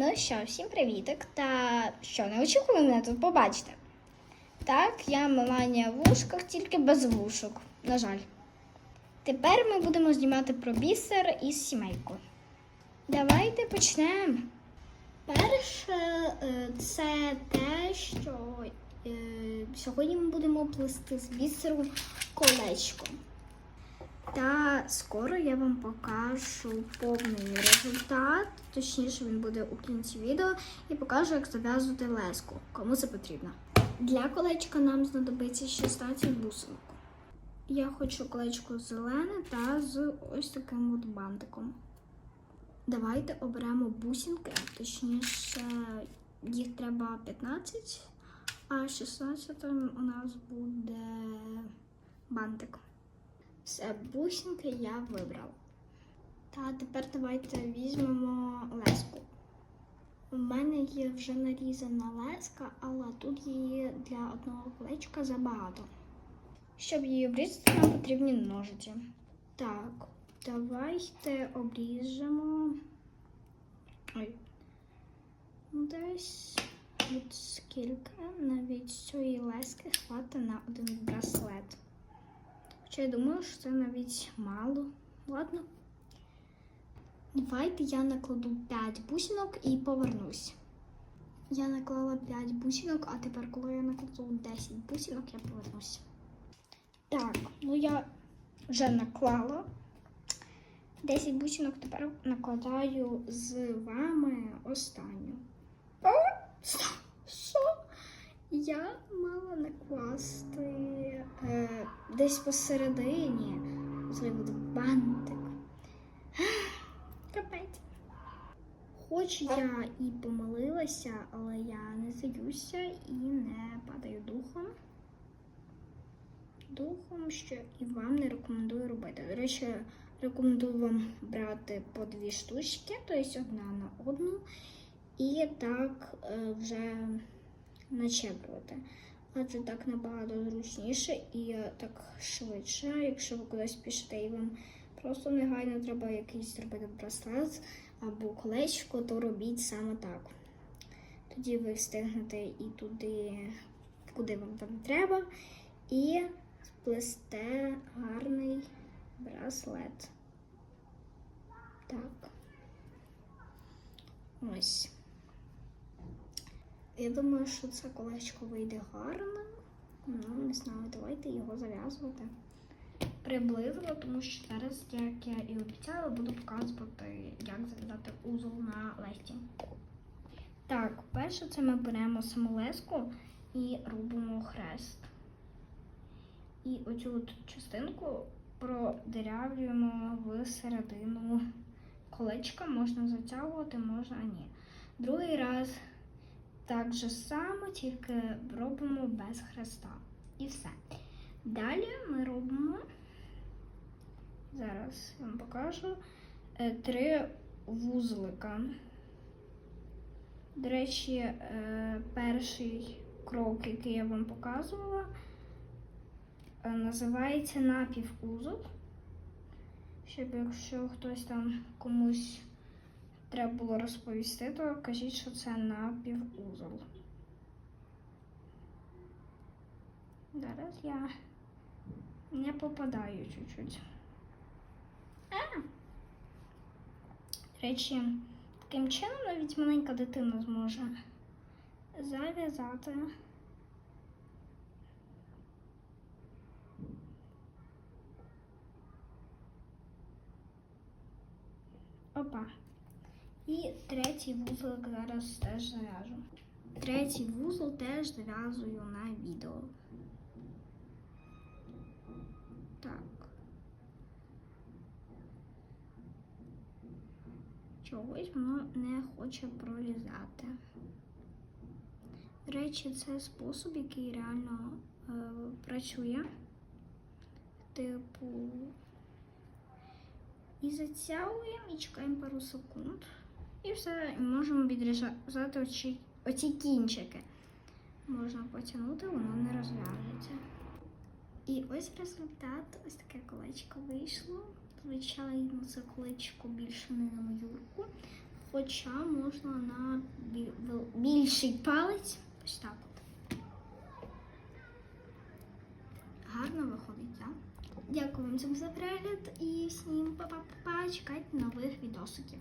Ну що, всім привіток. Та що, не очікували мене тут побачити? Так, я Меланія в ушках, тільки без вушок. На жаль. Тепер ми будемо знімати про бісер із сімейку. Давайте почнемо. Перше, е, це те, що е, сьогодні ми будемо плести з бісеру колечко. Та скоро я вам покажу повний результат, точніше він буде у кінці відео, і покажу, як зав'язувати леску, кому це потрібно. Для колечка нам знадобиться 16 бусинок. Я хочу колечко зелене та з ось таким от бантиком. Давайте оберемо бусинки, точніше, їх треба 15, а 16 у нас буде бантик. Все, бусинки я вибрала. Та тепер давайте візьмемо леску. У мене є вже нарізана леска, але тут її для одного колечка забагато. Щоб її обрізати, нам потрібні ножиці. Так, давайте обріжемо. Ой. Десь от скільки навіть цієї лески хватить на один браслет. Хоча я думаю, що це навіть мало. Ладно. Давайте я накладу 5 бусинок і повернусь. Я наклала 5 бусинок, а тепер, коли я накладу 10 бусинок, я повернусь. Так, ну я вже наклала 10 бусинок, тепер накладаю з вами останню. Що? Я мала накласти десь посередині. Це буде бантик. Капець. Хоч я і помилилася, але я не здаюся і не падаю духом. Духом, що і вам не рекомендую робити. До речі, рекомендую вам брати по дві штучки, тобто одна на одну, і так е, вже начеплювати. Адже так набагато зручніше і так швидше, якщо ви кудись пішете і вам просто негайно треба якийсь зробити браслет або колечко, то робіть саме так. Тоді ви встигнете і туди, куди вам там треба, і сплесте гарний браслет. Так. Ось. Я думаю, що це колечко вийде гарно. Ну, не знаю, давайте його зав'язувати приблизно, тому що зараз, як я і обіцяла, буду показувати, як зав'язати узол на лесті. Так, перше це ми беремо саму леску і робимо хрест. І оцю от частинку продирявлюємо в середину колечка. Можна затягувати, можна ні. Другий раз так же само, тільки робимо без хреста. І все. Далі ми робимо, зараз я вам покажу, е, три вузлика. До речі, е, перший крок, який я вам показувала, е, називається напівузол. Щоб якщо хтось там комусь треба було розповісти, то кажіть, що це напівузол. Зараз я не попадаю чуть-чуть. А! Речі, таким чином навіть маленька дитина зможе зав'язати. І третій вузол зараз теж зав'яжу. Третій вузол теж зав'язую на відео. Так. Чогось воно не хоче пролізати. До речі, це спосіб, який реально е, працює. Типу. І затягуємо і чекаємо пару секунд. Все, і можемо відрізати оці, оці кінчики. Можна потягнути, воно не розв'яжеться. І ось результат, ось таке колечко вийшло. Звичайно, це колечко більше не на мою руку. хоча можна на більший палець. Ось так от. Гарно виходить, так? Дякую вам за перегляд і всім па-па-па. Чекайте нових відосиків.